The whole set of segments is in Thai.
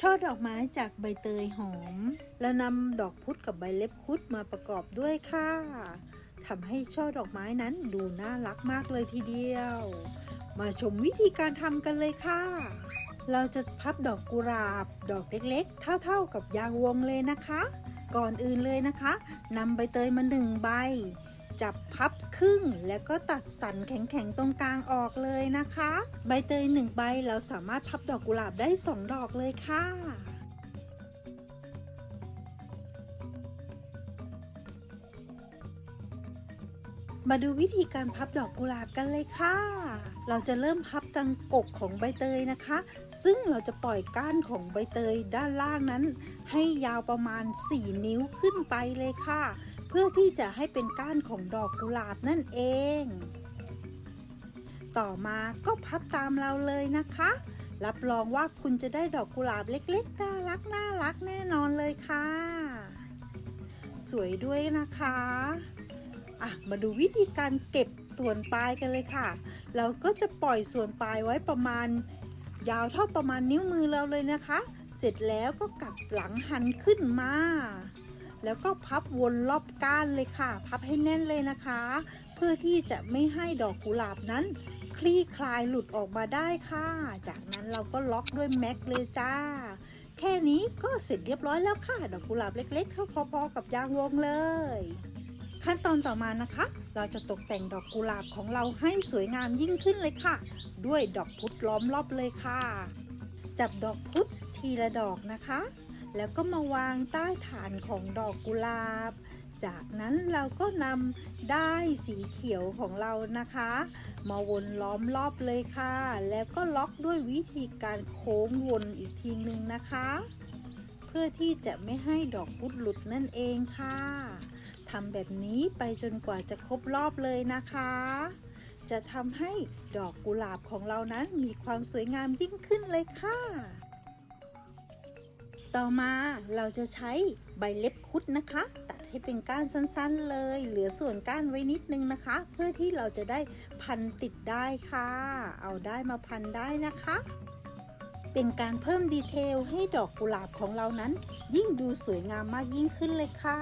ช่อดอกไม้จากใบเตยหอม แล้วนำดอกพุธกับใบเล็บคุดมาประกอบด้วยค่ะทำให้ช่อดอกไม้นั้นดูน่ารักมากเลยทีเดียว มาชมวิธีการทำกันเลยค่ะ เราจะพับดอกกุหลาบ ดอกเล็กๆ เท่าๆกับยางวงเลยนะคะ ก่อนอื่นเลยนะคะนำใบเตยมาหนึ่งใบ จับพับครึ่ง แล้วก็ตัดสันแข็งๆตรงกลางออกเลยนะคะ ใบเตยหนึ่งใบเราสามารถพับดอกกุหลาบได้สองดอกเลยค่ะมาดูวิธีการพับดอกกุหลาบกันเลยค่ะ เราจะเริ่มพับตังกกของใบเตยนะคะ ซึ่งเราจะปล่อยก้านของใบเตยด้านล่างนั้น ให้ยาวประมาณ 4 นิ้วขึ้นไปเลยค่ะ เพื่อที่จะให้เป็นก้านของดอกกุหลาบนั่นเอง ต่อมาก็พับตามเราเลยนะคะ รับรองว่าคุณจะได้ดอกกุหลาบเล็กๆน่ารักน่ารักแน่นอนเลยค่ะ สวยด้วยนะคะอะมาดูวิธีการเก็บส่วนปลายกันเลยค่ะ เราก็จะปล่อยส่วนปลายไว้ประมาณ ยาวเท่าประมาณนิ้วมือเราเลยนะคะ เสร็จแล้วก็กลับหลังหันขึ้นมา แล้วก็พับวนรอบก้านเลยค่ะ พับให้แน่นเลยนะคะ เพื่อที่จะไม่ให้ดอกกุหลาบนั้น คลี่คลายหลุดออกมาได้ค่ะ จากนั้นเราก็ล็อกด้วยแม็กเลยจ้า แค่นี้ก็เสร็จเรียบร้อยแล้วค่ะ ดอกกุหลาบเล็กๆเท่าพอๆกับยางวงเลย ขั้นตอนต่อมานะคะ เราจะตกแต่งดอกกุหลาบของเราให้สวยงามยิ่งขึ้นเลยค่ะ ด้วยดอกพุธล้อมรอบเลยค่ะ จับดอกพุธทีละดอกนะคะ แล้วก็มาวางใต้ฐานของดอกกุหลาบ จากนั้นเราก็นำได้ายสีเขียวของเรานะคะ มาวนล้อมรอบเลยค่ะ แล้วก็ล็อกด้วยวิธีการโค้งวนอีกทีนึงนะคะ เพื่อที่จะไม่ให้ดอกพุธหลุดนั่นเองค่ะทำแบบนี้ไปจนกว่าจะครบรอบเลยนะคะ จะทำให้ดอกกุหลาบของเรานั้นมีความสวยงามยิ่งขึ้นเลยค่ะ ต่อมาเราจะใช้ใบเล็บคุดนะคะ ตัดให้เป็นก้านสั้นๆเลย เหลือส่วนก้านไว้นิดนึงนะคะ เพื่อที่เราจะได้พันติดได้ค่ะ เอาได้มาพันได้นะคะ เป็นการเพิ่มดีเทลให้ดอกกุหลาบของเรานั้น ยิ่งดูสวยงามมากยิ่งขึ้นเลยค่ะ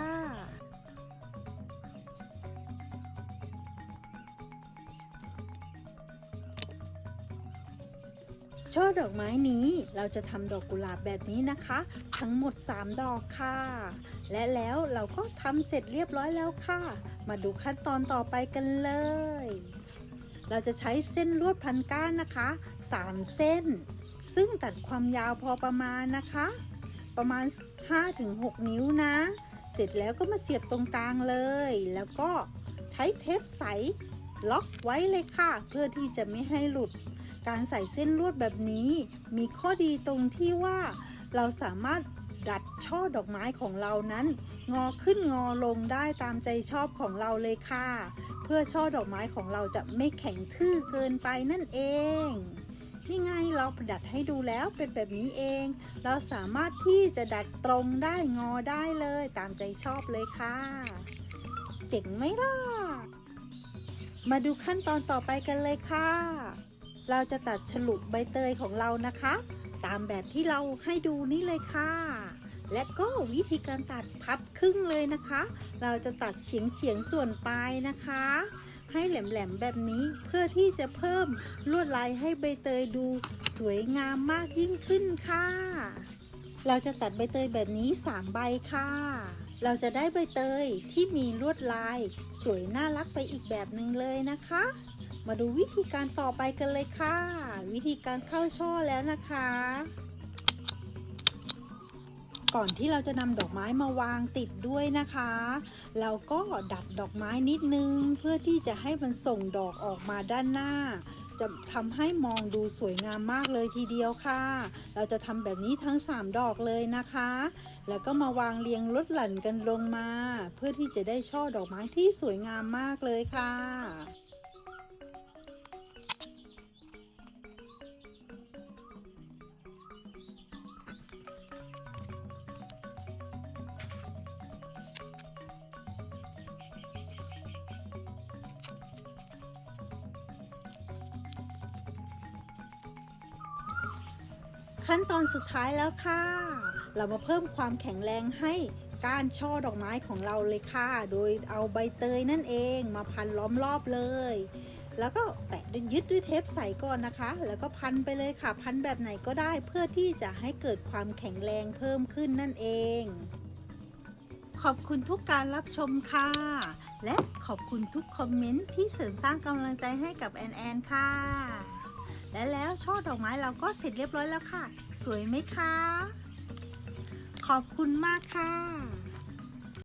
ช่อดอกไม้นี้เราจะทำดอกกุหลาบแบบนี้นะคะ ทั้งหมด 3 ดอกค่ะ และแล้วเราก็ทำเสร็จเรียบร้อยแล้วค่ะ มาดูขั้นตอนต่อไปกันเลย เราจะใช้เส้นลวดพันก้านนะคะ 3 เส้น ซึ่งตัดความยาวพอประมาณนะคะ ประมาณ 5-6 นิ้วนะ เสร็จแล้วก็มาเสียบตรงกลางเลย แล้วก็ใช้เทปใสล็อกไว้เลยค่ะ เพื่อที่จะไม่ให้หลุด การใส่เส้นลวดแบบนี้มีข้อดีตรงที่ว่าเราสามารถดัดช่อดอกไม้ของเรานั้น งอขึ้นงอลงได้ตามใจชอบของเราเลยค่ะ เพื่อช่อดอกไม้ของเราจะไม่แข็งทื่อเกินไปนั่นเองนี่ไงเราดัดให้ดูแล้วเป็นแบบนี้เอง เราสามารถที่จะดัดตรงได้งอได้เลยตามใจชอบเลยค่ะ เจ๋งไหมล่ะ มาดูขั้นตอนต่อไปกันเลยค่ะ เราจะตัดฉลุใบเตยของเรานะคะ ตามแบบที่เราให้ดูนี่เลยค่ะ และก็วิธีการตัดพับครึ่งเลยนะคะ เราจะตัดเฉียงเฉียงส่วนปลายนะคะ ให้แหลมๆแบบนี้เพื่อที่จะเพิ่มลวดลายให้ใบเตยดูสวยงามมากยิ่งขึ้นค่ะ เราจะตัดใบเตยแบบนี้ 3 ใบค่ะ เราจะได้ใบเตยที่มีลวดลาย สวยน่ารักไปอีกแบบหนึ่งเลยนะคะ มาดูวิธีการต่อไปกันเลยค่ะ วิธีการเข้าช่อแล้วนะคะ ก่อนที่เราจะนำดอกไม้มาวางติดด้วยนะคะ เราก็ดัดดอกไม้นิดนึง เพื่อที่จะให้มันส่งดอกออกมาด้านหน้า จะทำให้มองดูสวยงามมากเลยทีเดียวค่ะ เราจะทำแบบนี้ทั้ง 3 ดอกเลยนะคะ แล้วก็มาวางเรียงลดหลั่นกันลงมา เพื่อที่จะได้ช่อดอกไม้ที่สวยงามมากเลยค่ะ ขั้นตอนสุดท้ายแล้วค่ะ เรามาเพิ่มความแข็งแรงให้ก้านช่อดอกไม้ของเราเลยค่ะ โดยเอาใบเตยนั่นเองมาพันล้อมรอบเลย แล้วก็แปะด้วยยึดด้วยเทปใสก่อนนะคะ แล้วก็พันไปเลยค่ะ พันแบบไหนก็ได้เพื่อที่จะให้เกิดความแข็งแรงเพิ่มขึ้นนั่นเอง ขอบคุณทุกการรับชมค่ะ และขอบคุณทุกคอมเมนต์ที่เสริมสร้างกำลังใจให้กับแอนแอนค่ะ และแล้วช่อดอกไม้เราก็เสร็จเรียบร้อยแล้วค่ะ สวยไหมคะ ขอบคุณมากค่ะ